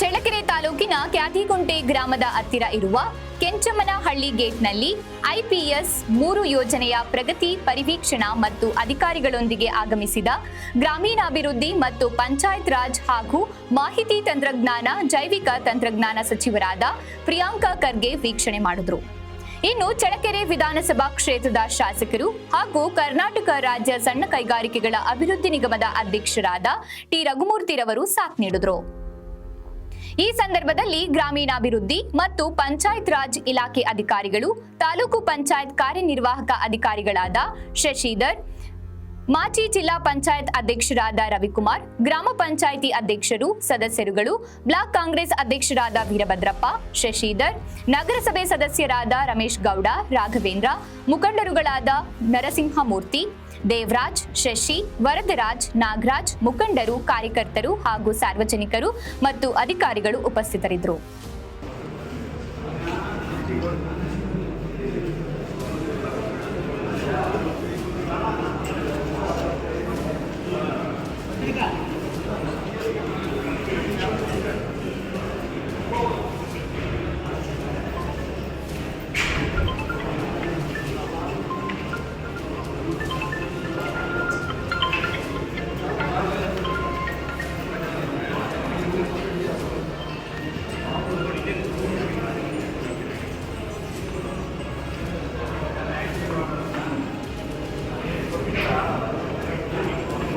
ತಾಲೂಕಿನ ಕ್ಯಾತಿಗುಂಟೆ ಗ್ರಾಮದ ಹತ್ತಿರ ಇರುವ ಕೆಂಚಮ್ಮನಹಳ್ಳಿ ಗೇಟ್ನಲ್ಲಿ ಐಪಿಎಸ್ ಮೂರು ಯೋಜನೆಯ ಪ್ರಗತಿ ಪರಿವೀಕ್ಷಣಾ ಮತ್ತು ಅಧಿಕಾರಿಗಳೊಂದಿಗೆ ಆಗಮಿಸಿದ ಗ್ರಾಮೀಣಾಭಿವೃದ್ಧಿ ಮತ್ತು ಪಂಚಾಯತ್ ರಾಜ್ ಹಾಗೂ ಮಾಹಿತಿ ತಂತ್ರಜ್ಞಾನ, ಜೈವಿಕ ತಂತ್ರಜ್ಞಾನ ಸಚಿವರಾದ ಪ್ರಿಯಾಂಕಾ ಖರ್ಗೆ ವೀಕ್ಷಣೆ ಮಾಡಿದರು. ಇನ್ನು ಚಳ್ಳಕೆರೆ ವಿಧಾನಸಭಾ ಕ್ಷೇತ್ರದ ಶಾಸಕರು ಹಾಗೂ ಕರ್ನಾಟಕ ರಾಜ್ಯ ಸಣ್ಣ ಕೈಗಾರಿಕೆಗಳ ಅಭಿವೃದ್ಧಿ ನಿಗಮದ ಅಧ್ಯಕ್ಷರಾದ ಟಿ ರಘುಮೂರ್ತಿರವರು ಸಾಥ್ ನೀಡಿದ್ರು. ಈ ಸಂದರ್ಭದಲ್ಲಿ ಗ್ರಾಮೀಣಾಭಿವೃದ್ಧಿ ಮತ್ತು ಪಂಚಾಯತ್ ರಾಜ್ ಇಲಾಖೆ ಅಧಿಕಾರಿಗಳು ತಾಲೂಕು ಪಂಚಾಯತ್ ಕಾರ್ಯನಿರ್ವಾಹಕ ಅಧಿಕಾರಿಗಳಾದ ಶಶಿಧರ್ ಮಾಜಿ ಜಿಲ್ಲಾ ಪಂಚಾಯತ್ ಅಧ್ಯಕ್ಷರಾದ ರವಿಕುಮಾರ್, ಗ್ರಾಮ ಪಂಚಾಯಿತಿ ಅಧ್ಯಕ್ಷರು, ಸದಸ್ಯರುಗಳು, ಬ್ಲಾಕ್ ಕಾಂಗ್ರೆಸ್ ಅಧ್ಯಕ್ಷರಾದ ವೀರಭದ್ರಪ್ಪ, ಶಶಿಧರ್, ನಗರಸಭೆ ಸದಸ್ಯರಾದ ರಮೇಶ್ ಗೌಡ, ರಾಘವೇಂದ್ರ, ಮುಖಂಡರುಗಳಾದ ನರಸಿಂಹಮೂರ್ತಿ, ದೇವರಾಜ್, ಶಶಿ, ವರದರಾಜ್, ನಾಗರಾಜ್, ಮುಖಂಡರು, ಕಾರ್ಯಕರ್ತರು ಹಾಗೂ ಸಾರ್ವಜನಿಕರು ಮತ್ತು ಅಧಿಕಾರಿಗಳು ಉಪಸ್ಥಿತರಿದ್ದರು. Good night.